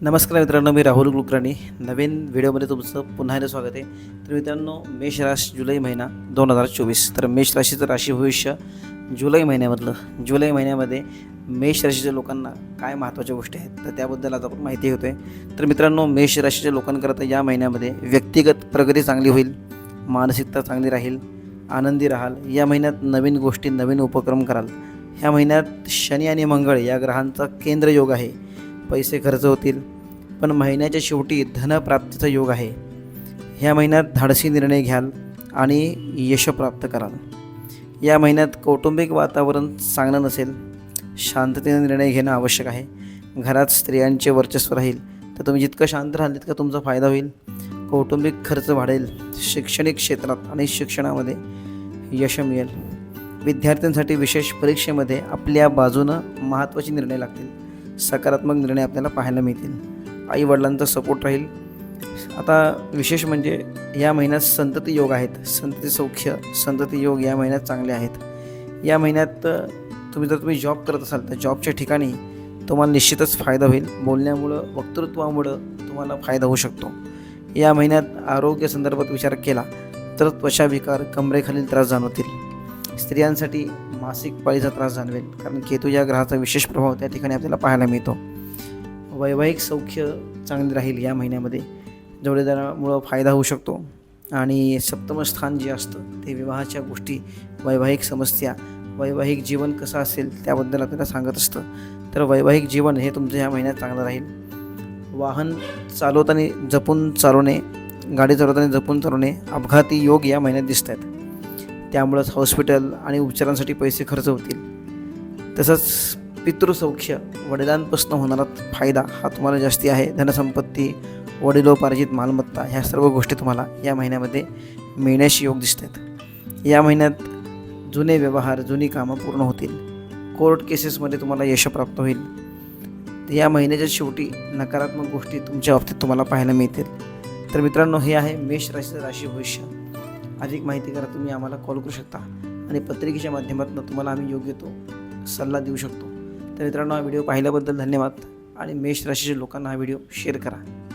नमस्कार मित्रांनो मी राहुल कुलकर्णी. नवीन व्हिडिओमध्ये तुमचं पुन्हा एकदा स्वागत आहे. तर मित्रांनो मेष राशी जुलै महिना दोन हजार चोवीस. तर मेष राशीचं राशी भविष्य जुलै महिन्यामधलं. जुलै महिन्यामध्ये मेष राशीच्या लोकांना काय महत्त्वाच्या गोष्टी आहेत तर त्याबद्दल आज आपण माहिती होते तर मित्रांनो मेष राशीच्या लोकांकरता या महिन्यामध्ये व्यक्तिगत प्रगती चांगली होईल मानसिकता चांगली राहील आनंदी राहाल. या महिन्यात नवीन गोष्टी नवीन उपक्रम कराल. ह्या महिन्यात शनी आणि मंगळ या ग्रहांचा केंद्र योग आहे. पैसे खर्च होतील. पण महिन्याच्या शेवटी धनप्राप्तीचा योग आहे. ह्या महिन्यात धाडसी निर्णय घ्याल आणि यश प्राप्त कराल. या महिन्यात कौटुंबिक वातावरण चांगलं नसेल शांततेने निर्णय घेणं आवश्यक आहे. घरात स्त्रियांचे वर्चस्व राहील तर तुम्ही जितकं शांत राहाल तितका तुमचा फायदा होईल. कौटुंबिक खर्च वाढेल शैक्षणिक क्षेत्रात आणि शिक्षणामध्ये यश मिळेल. विद्यार्थ्यांसाठी विशेष परीक्षेमध्ये आपल्या बाजूनं महत्त्वाचे निर्णय लागतील. सकारात्मक निर्णय आपल्याला पाहायला मिळतील. आई वडिलांचा सपोर्ट राहील. आता विशेष म्हणजे या महिन्यात संतती योग आहेत. संतती सौख्य संतती योग या महिन्यात चांगले आहेत. या महिन्यात तुम्ही जर तुम्ही जॉब करत असाल तर जॉबच्या ठिकाणी तुम्हाला निश्चितच फायदा होईल. बोलण्यामुळं वक्तृत्वामुळं तुम्हाला फायदा होऊ शकतो. या महिन्यात आरोग्य संदर्भात विचार केला तर त्वचा विकार कमरेखालील त्रास जाणवतील. स्त्रियांसाठी मासिक पाळीचा त्रास जाणवेल कारण केतू या ग्रहाचा विशेष प्रभाव त्या ठिकाणी आपल्याला पाहायला मिळतो. वैवाहिक सौख्य चांगले राहील या महिन्यामध्ये जोडीदारामुळं फायदा होऊ शकतो. आणि सप्तम स्थान जे असतं ते विवाहाच्या गोष्टी वैवाहिक समस्या वैवाहिक जीवन कसं असेल त्याबद्दल आपल्याला सांगत असतं. तर वैवाहिक जीवन हे तुमचं ह्या महिन्यात चांगलं राहील. वाहन चालवताना जपून चालवणे गाडी चालवताना जपून चालवणे अपघाती योग या महिन्यात दिसत आहेत त्यामुळंच हॉस्पिटल आणि उपचारांसाठी पैसे खर्च होतील. तसंच पितृसौख्य वडिलांपासून होणारा फायदा हा तुम्हाला जास्ती आहे. धनसंपत्ती वडिलोपार्जित मालमत्ता ह्या सर्व गोष्टी तुम्हाला या महिन्यामध्ये मिळण्याशी योग दिसत आहेत या महिन्यात जुने व्यवहार जुनी कामं पूर्ण होतील. कोर्ट केसेसमध्ये तुम्हाला यश प्राप्त होईल. या महिन्याच्या शेवटी नकारात्मक गोष्टी तुमच्या बाबतीत तुम्हाला पाहायला मिळतील. तर मित्रांनो हे आहे मेष राशीचं राशी भविष्य. अधिक माहिती करा तुम्ही आम्हाला कॉल करू शकता. आणि पत्रिकेच्या माध्यमातून तुम्हाला आम्ही योग्य तो सल्ला देऊ शकतो. तर मित्रांनो हा व्हिडिओ पाहिल्याबद्दल धन्यवाद. आणि मेष राशीच्या लोकांना हा व्हिडिओ शेअर करा.